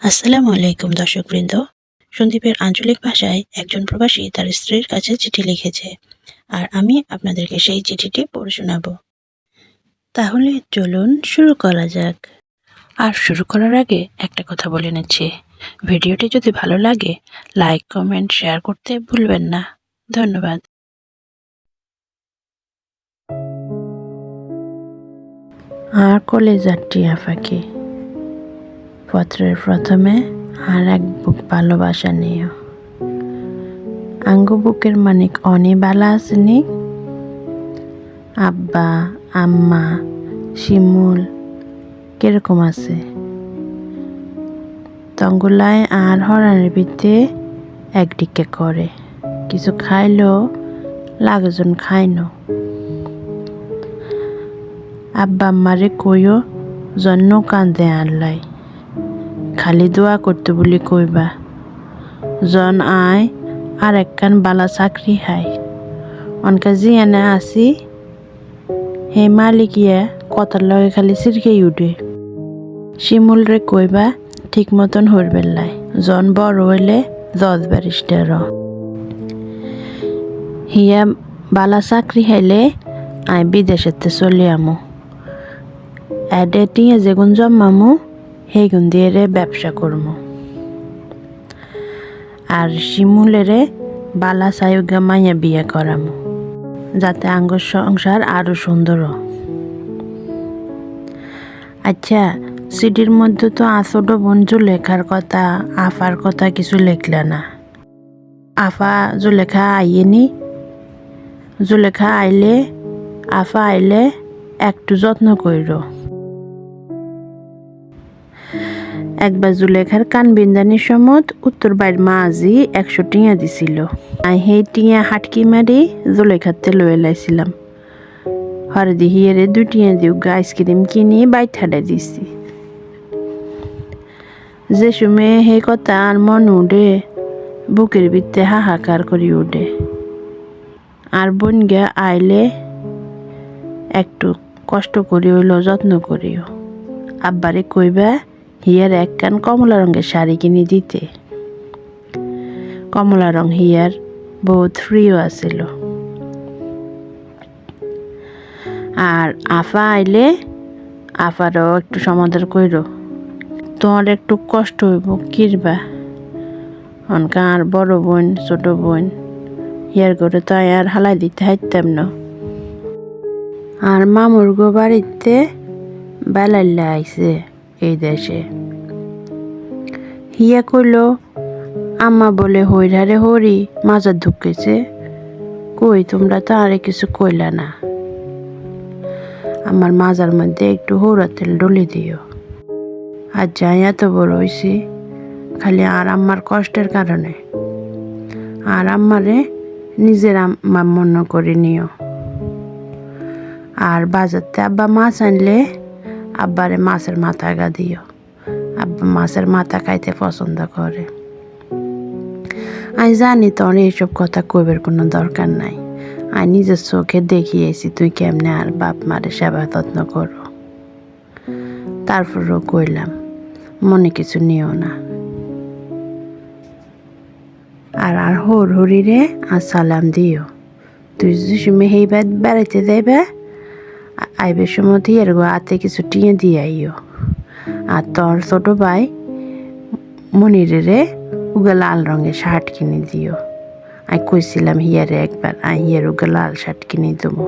আসসালামু আলাইকুম, দর্শকবৃন্দ। সন্দীপের আঞ্চলিক ভাষায় একজন প্রবাসী তার স্ত্রীর কাছে চিঠি লিখেছে আর আমি আপনাদেরকে সেই চিঠিটি পড়ে শোনাবো। তাহলে চলুন শুরু করা যাক। আর শুরু করার আগে একটা কথা বলে নিচ্ছি। ভিডিওটি যদি ভালো লাগে, লাইক, কমেন্ট, শেয়ার করতে ভুলবেন না। ধন্যবাদ। আর কলেজার টিয়া পাখি পত্রের প্রথমে আর এক বুক ভালোবাসা নিও। আঙ্গু বুকের মানিক অনি বালা আসেনি আব্বা, আম্মা, শিমুল, কীরকম আছে? তঙ্গুলায় আর হরানের ভিতরে একদিকে করে। কিছু খাইলেও লাগজন খাইনো। আব্বা আম্মারে কইও জন্য কান্দে আনলাই খালি দোয়া করতে বলি কইবা, জন আয়, আর একখান বালা চাকরি হাই অনকা জিয়ানে আসি, হে মালিকিয়া কথার লগে খালি সিরকেই উঠে। শিমুল রে কইবা, ঠিক মতন হরবেল্লাই জন বড় হইলে দশ ব্যারিস্টার হিয়া বালা চাকরি হাইলে আই বিদেশেতে চলে এডে টিয়ে যেগুন জন্মামু সেইগুন দিয়ে ব্যবসা করমু। আর শিমুলেরে বালা সায়ুগা মাইয়া বিয়ে করামু, যাতে আঙ্গুর সংসার আরও সুন্দর। আচ্ছা সিডির মধ্যে তো আসোটো বঞ্জু লেখার কথা, আফার কথা কিছু লেখলা না। আফা জুলেখা আইয়েনি? জুলেখা আইলে, আফা আইলে একটু যত্ন কইর। একবার জুলেখার কান বিন্দানির সমত উত্তর বাইর মা আজি একশো টিয়া দিছিল। আই সেই টিয়া হাটকি মারি জুলেখাতে লয়ে লাইছিলাম। হরদি হিয়ারে দুই টিয়া গা আইসক্রিম কিনি বাইর ঠাডা দিছি। যে সময় সেই কথা আর মন উঠে বুকের ভিতরে হাহাকার করি উঠে আর বোন গিয়া আইলে একটু কষ্ট করি হইল যত্ন করিও। আব্বারে কইবা হিয়ার এক কান কমলা রঙের শাড়ি কিনে দিতে। কমলা রং হিয়ার বহুত ফ্রিও আছিল। আর আফা আইলে আফারও একটু সমাধান কইর। তোমার একটু কষ্ট হইব, কিরবা? আর বড় বোন, ছোট বোন হিয়ার করে তো আর হালাই দিতে হাইতাম না। আর মামুর গো বাড়িতে বেলাইলে আইছে। এই দেশে। হিয়া কইল, আম্মা বলে হইরারে হরি, মাজার ঢুকেছে। কই, তোমরা তো আরে কিছু কইলা না। আমার মাজার মধ্যে একটু হৌরা তেল ডলে দিও। আর যাই এত বড় হইছি, খালি আর আম্মার কষ্টের কারণে। আর আম্মারে নিজের আম্মা মনে করে নিও। আর বাজারতে আব্বা মাছ আনলে আব্বারে মাছের মাথা গা দিও। আব্বা মাছের মাথা খাইতে পছন্দ করে। আমি জানি তোর এইসব কথা কইবার কোনো দরকার নাই। আমি নিজের চোখে দেখিয়েছি, তুই কেমনে আর বাপ মারে সেবা যত্ন করো। তারপরও কইলাম, মনে কিছু নিও না। আর আর হর হরিরে আর সালাম দিও। তুই যে সময় সেই বেড়াইতে যাইবে আইবে সময় দিয়ে গো হাতে কিছু টিয়ে দিয়ে আইও। আর তোর ছোট ভাই মনিরে রে উগে লাল রঙের শার্ট কিনে দিও। আমি কইছিলাম হিয়ারে একবার, আই হিয়ার উগে লাল শার্ট কিনে দেবো।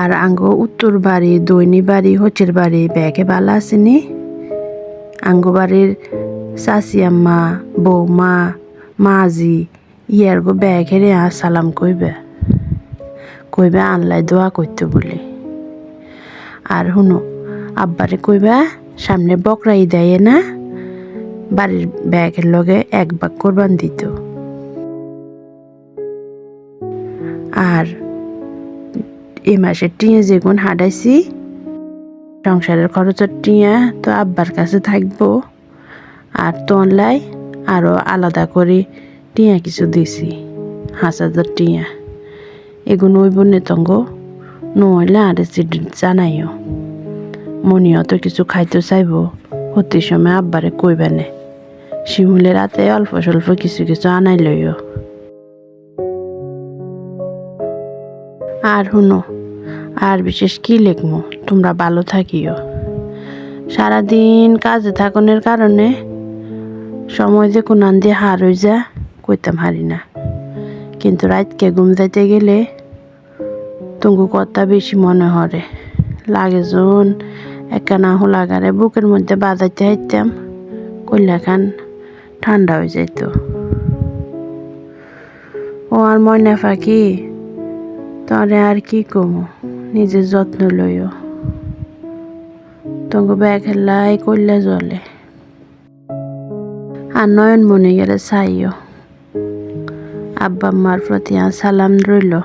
আর আঙ্গো উত্তর বাড়ি, দৈনি বাড়ি হচের বাড়ি, ব্যাগে বালা আসেনি আঙ্গো বাড়ির চাচি আম্মা, বৌমা মাজি ইয়ার গো ব্যাগ হেরে আর সালাম কইবে। কইবে আনলাই দোয়া করতে বলে। আর শুনো আব্বারে কইবা, সামনে বকরা দেয় না, বাড়ির ব্যাগের লগে এক বাগ কোরবান দিত। আর এ মাসের টিয়া যেগুন হাঁটাইছি, সংসারের খরচের টিয়া তো আব্বার কাছে থাকব। আর তোনলাই আরও আলাদা করে টিয়া কিছু দিছি, হাঁস টিয়া। এগুলো ওই বনে তঙ্গ নহলে আর জানাইও মনি অত কিছু খাইতে চাইব প্রতি সময় আব্বারে কইবেনে শিমুলে রাতে অল্প স্বল্প কিছু কিছু আনাই লইও আর শুনো আর বিশেষ কি লিখব তোমরা ভালো থাকিও সারাদিন কাজে থাকনের কারণে সময় যে কোনান দিয়ে হার হয়ে যা কইতাম হারি না কিন্তু রাতকে ঘুম যাইতে গেলে তুঙ্গু কথা বেশি মনে হরে। লাগে জন একখানা হোলাগারে বুকের মধ্যে বাজাইতে হাইতাম, কইলা খান ঠান্ডা হয়ে যাইত। ও আর ময়না পাখি, তরে আর কি কমু, নিজের যত্ন লইও। তোমাকে ব্যাগ হেলাই করলে জলে, আর নয়ন মনে গেলে চাইও আব্বা মার প্রতি সালাম রইল।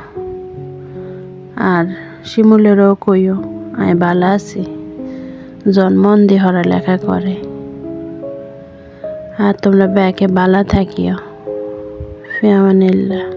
আর শিমুলেরও কইও আয় বালা আছি। জন্মন দিহরা হরা লেখা করে। আর তোমরা ব্যাকে বালা থাকিও। ফিয়ামানিল্লা